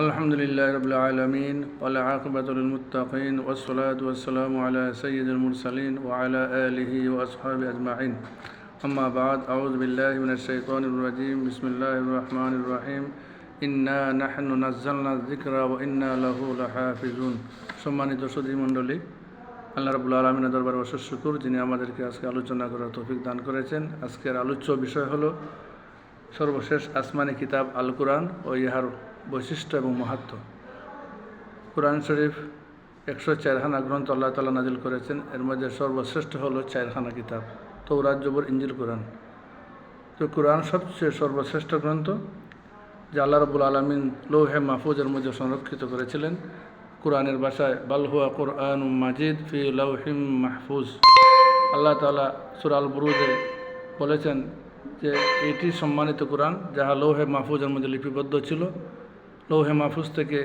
الحمد لله رب العالمين والعاقبة للمتقين والصلاة والسلام على سيد المرسلين وعلى آله وأصحابه أجمعين أما بعد أعوذ بالله من الشيطان الرجيم بسم الله الرحمن الرحيم إنا نحن نزلنا الذكر وإنا له لحافظون সম্মানিত সুধী মণ্ডলী আল্লাহ রবুল্লা আলমিনের দরবার অশেষ শুকুর যিনি আমাদেরকে আজকে আলোচনা করার তৌফিক দান করেছেন আজকের আলোচ্য বিষয় হলো সর্বশেষ আসমানি কিতাব আল কোরআন ও ইহার বৈশিষ্ট্য এবং মাহাত্ম কোরআন শরীফ একশো চারখানা গ্রন্থ আল্লাহ তালা নাজিল করেছেন। এর মধ্যে সর্বশ্রেষ্ঠ হল চারখানা কিতাব তৌরাত জবর ইঞ্জিল কোরআন। তো কোরআন সবচেয়ে সর্বশ্রেষ্ঠ গ্রন্থ, যা আল্লাহ রবুল আলমিন লৌহে মাহফুজের মধ্যে সংরক্ষিত করেছিলেন। কোরআনের ভাষায় বালহুয়া কোরআন মাজিদ ফি লৌহিম মাহফুজ। আল্লাহ তালা সুরাল বুরুজে বলেছেন যে এটি সম্মানিত কোরআন, যাহা লৌহে মাহফুজের মধ্যে লিপিবদ্ধ ছিল। লৌহে মাহফুজ থেকে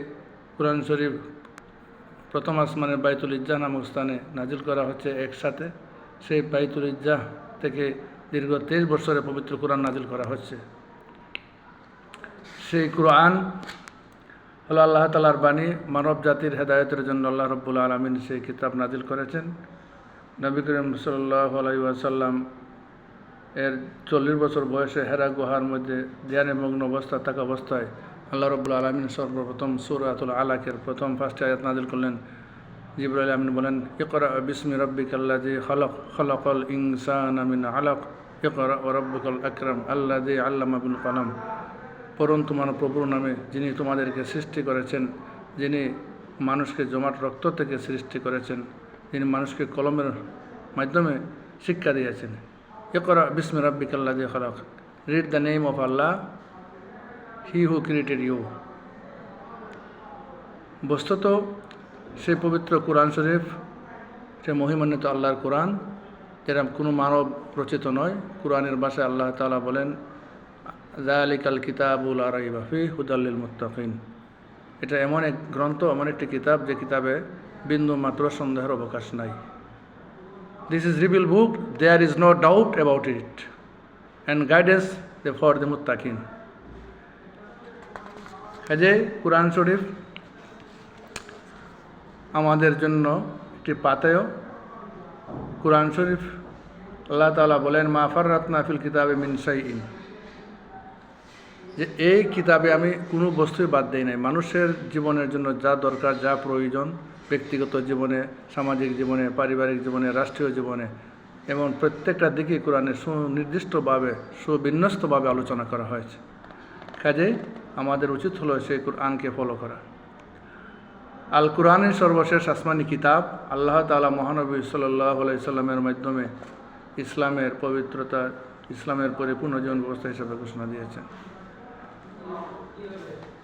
কোরআন শরীফ প্রথম আসমানের বাইতুল ইজ্জাহ নামক স্থানে নাজিল করা হচ্ছে একসাথে। সেই বাইতুল ইজ্জাহ থেকে দীর্ঘ তেইশ বছরে পবিত্র কোরআন নাজিল করা হচ্ছে। সেই কোরআন হলো আল্লাহ তালার বাণী, মানব জাতির হেদায়তের জন্য আল্লাহ রব্বুল আলমিন সেই কিতাব নাজিল করেছেন। নবী করিম সাল্লাহ আলাইসাল্লাম এর চল্লিশ বছর বয়সে হেরা গুহার মধ্যে ধ্যানে মগ্ন অবস্থা থাকা অবস্থায় আল্লাহ রব্বুল আলমিন সর্বপ্রথম সুরাতুল আলাকের প্রথম ফার্স্ট আয়াত নাজিল করলেন। জিবরাইল আমিন বলেন, ইকরা বিসমি রব্বিক আল্লাদি খলক, খলকল ইনসান আমিন আলক, ইকরা ও রব্বুকল আকরাম আল্লাদি আল্লামা বিন কলাম। পরম তোমার প্রভুর নামে যিনি তোমাদেরকে সৃষ্টি করেছেন, যিনি মানুষকে জমাট রক্ত থেকে সৃষ্টি করেছেন, যিনি মানুষকে কলমের মাধ্যমে শিক্ষা দিয়েছেন। ইকরা বিসমি রব্বিক আল্লাদি খলক। Read the name of Allah he who created you বস্তুত সেই পবিত্র কোরআন শরীফ, সে মহিমান্বিত আল্লাহর কোরআন। এরম কোনো মানব রচিত নয়। কোরআনের ভাষায় আল্লাহ তালা বলেন জালিকাল কিতাবুল আরাই বাফি হুদাল্লিল মুত্তাকিন। এটা এমন এক গ্রন্থ, এমন একটি কিতাব, যে কিতাবে বিন্দু মাত্র সন্দেহের অবকাশ নাই। This is rebuild book there is no doubt about it and guidance for the মুত্তাকিন কাজে কোরআন শরীফ আমাদের জন্য একটি পাতেও কোরআন শরীফ আল্লাহ তালা বলেন মাফার রাতনাফিল কিতাবে মিনসাই ইন যে এই কিতাবে আমি কোনো বস্তুই বাদ দিই নাই। মানুষের জীবনের জন্য যা দরকার, যা প্রয়োজন, ব্যক্তিগত জীবনে, সামাজিক জীবনে, পারিবারিক জীবনে, রাষ্ট্রীয় জীবনে, এবং প্রত্যেকটা দিকে কোরআনে সুনির্দিষ্টভাবে, সুবিন্যস্তভাবে আলোচনা করা হয়েছে। কাজে আমাদের উচিত হলো সেই কোরআনকে ফলো করা। আল কোরআনের সর্বশেষ আসমানি কিতাব আল্লাহ তালা মহানবী সাল্লাহ সাল্লামের মাধ্যমে ইসলামের পবিত্রতা, ইসলামের পরিপূর্ণ জীবন ব্যবস্থা হিসেবে ঘোষণা দিয়েছেন। কি হবে